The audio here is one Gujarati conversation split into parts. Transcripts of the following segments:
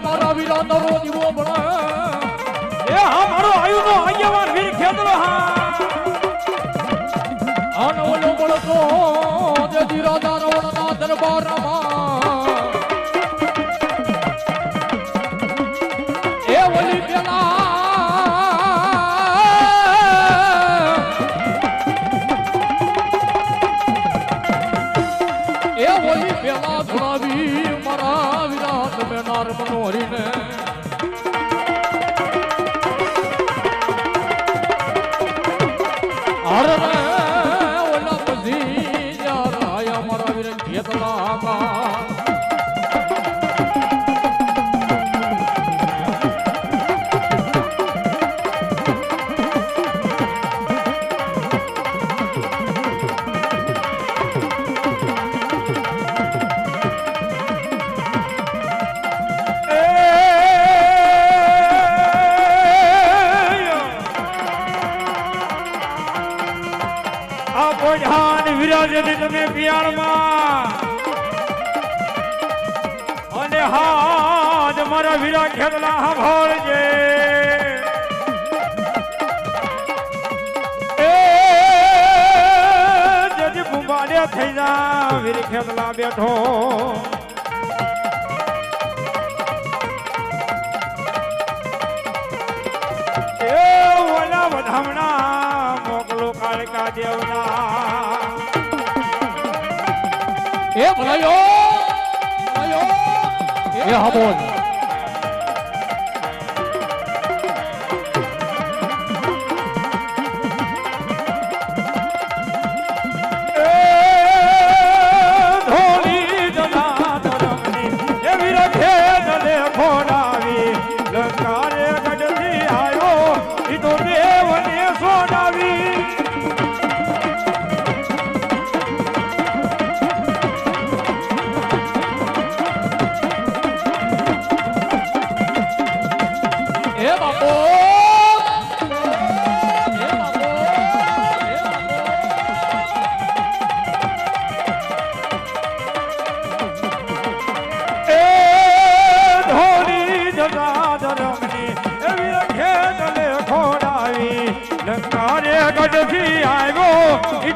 મારા વીરા નરો દીવો બળે એ હા, મારો આયુનો આગેવાન વીર ખેદલો હા. આનો ઓલો બળતો જે જીરાદા રવણના દરબારમાં એ વીરા ખેતલા સાંભળજે એ જજી ભૂંબાડે થઈ જા વીર ખેતલા બેઠો. એ, ઓલા વધામણા, મોકલો કાળકા દેવના એ ભલાયો એ હા બોલ આવ્યો ઈ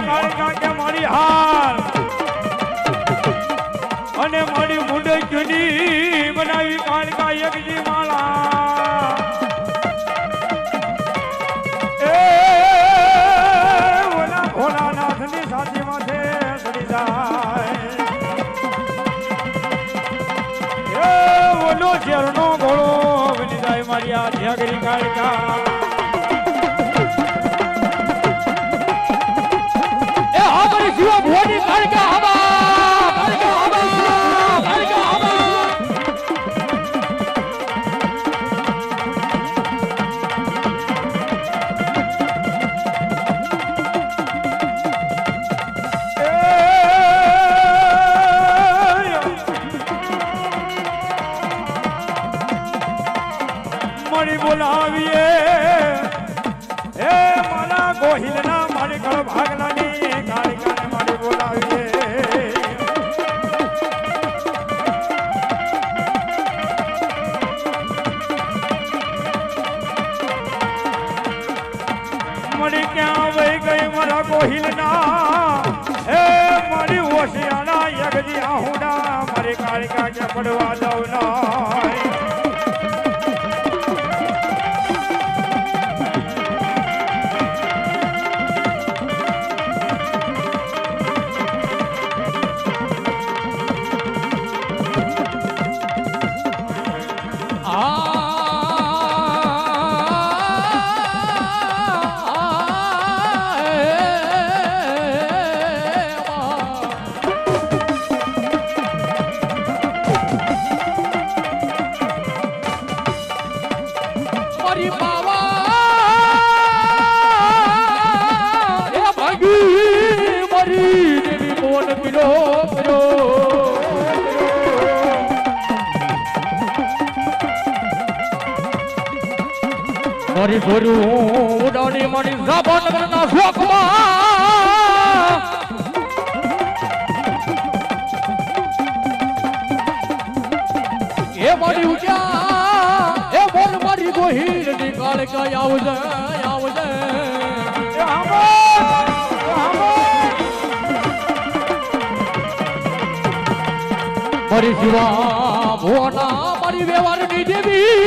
કાળકા કે અને મારી મુંડે ચૂની બનાવી કાળકા એકજી માળા. એ, ઓલા ભોળાનાથની સાથી માથે ચડી જાય. એ, ઓલો ઘોડો જાય મારી આ ઝાગરી કાળકા. મોડી બોલાવીએ. હે મારા ગોહિલના મારી ઘર ભાગલાની કાળી કાને મારી બોલાવીએ. મળી ક્યાં વહી ગઈ મારા ગોહિલના? હે મારી હોશિયાના યગજી આહુડા મારી કાળી કાકે પડવા દઉં મારી ભર્યું, ઉડાડી મારી જાભાનગરના શોખમાં. એ મારી ઉજા એ બોલ મારી ગોહીરની કાળકા આવજે આવજે! મારી શિવા, ભુવના, મારી વ્યવહારની દેવી.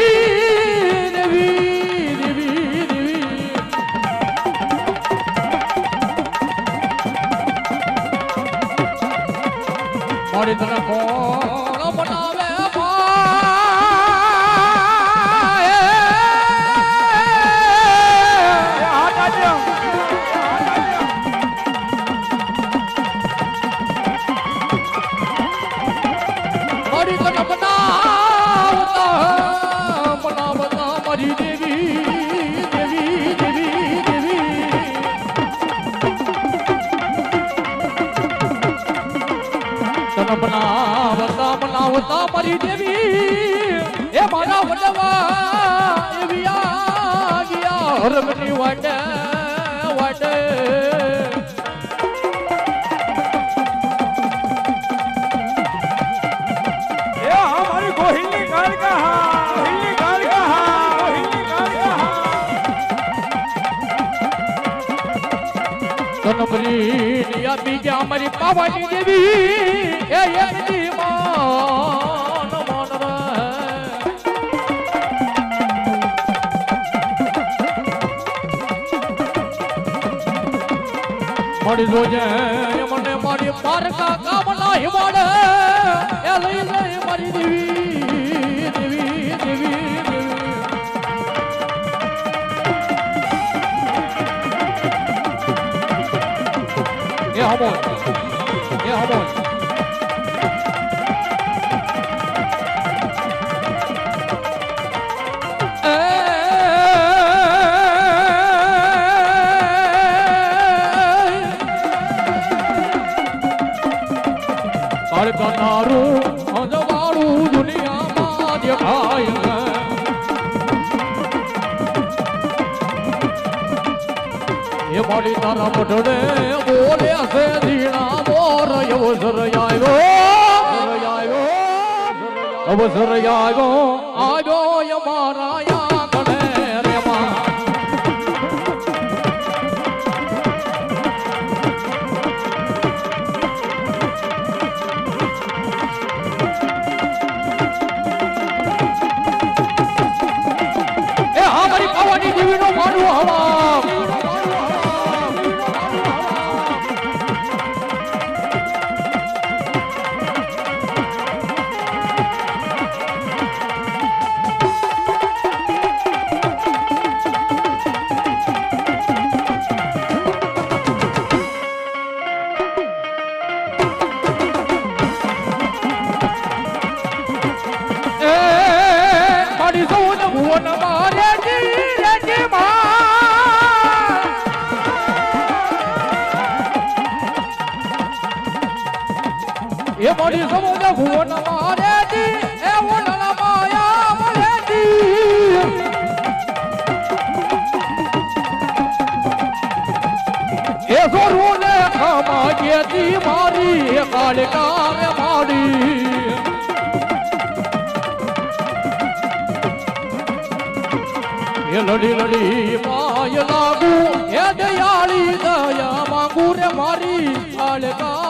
મારી તને બનાવતા બનાવતા મારી દેવી દેવી દેવી દેવી તને બનાવતા બનાવતા મારી દેવી એ મારા વડવા એવી આ ગયા હરમની વાટે નિયા બીજા અમારી પાવાની દેવી એ એમની માન માન મળી જોજે મને મારી પારકા દેવી દેવી દેવી. એ હમો એ હમો તારું મારી મઢડે બોલે છે ધીણા મોર અવસર આવ્યો અવસર આવ્યો આવ્યો ય મારા આંગણે એ મારી સૌન ભુવન મારે જી એ વનન માયા મરે જી એ સોરું ને ખમા જી મારી, એ કાળકા રે મારી એ લડી લડી માય લાગુ, એ દયાળી દયા માંગુ રે મારી કાળકાર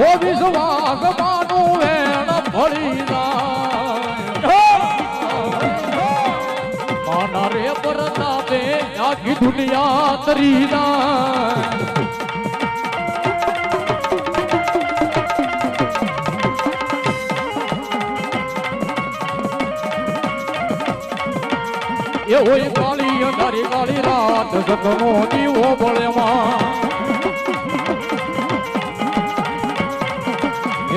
રાખો વિશ્વાસ માનું વેણ જાય માના રે પરતાપે આખી દુનિયા તરી જાય એ હોય કાળી અંધારી કાળી રાત જગનો દીવો બળે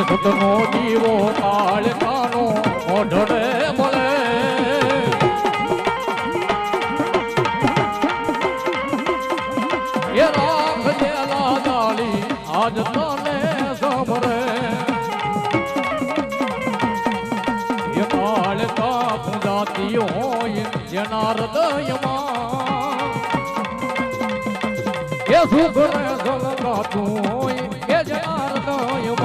સતનો દીવો કાળ કાનો ઓઢડે બોલે. એ રાખ જેલા દાળી આજ તને સાંભળે. એ કાળ કા પૂજાતી હોય જેના હૃદયમાં. એ સુખ રે સંગાતું હોય એ જેના હૃદયમાં.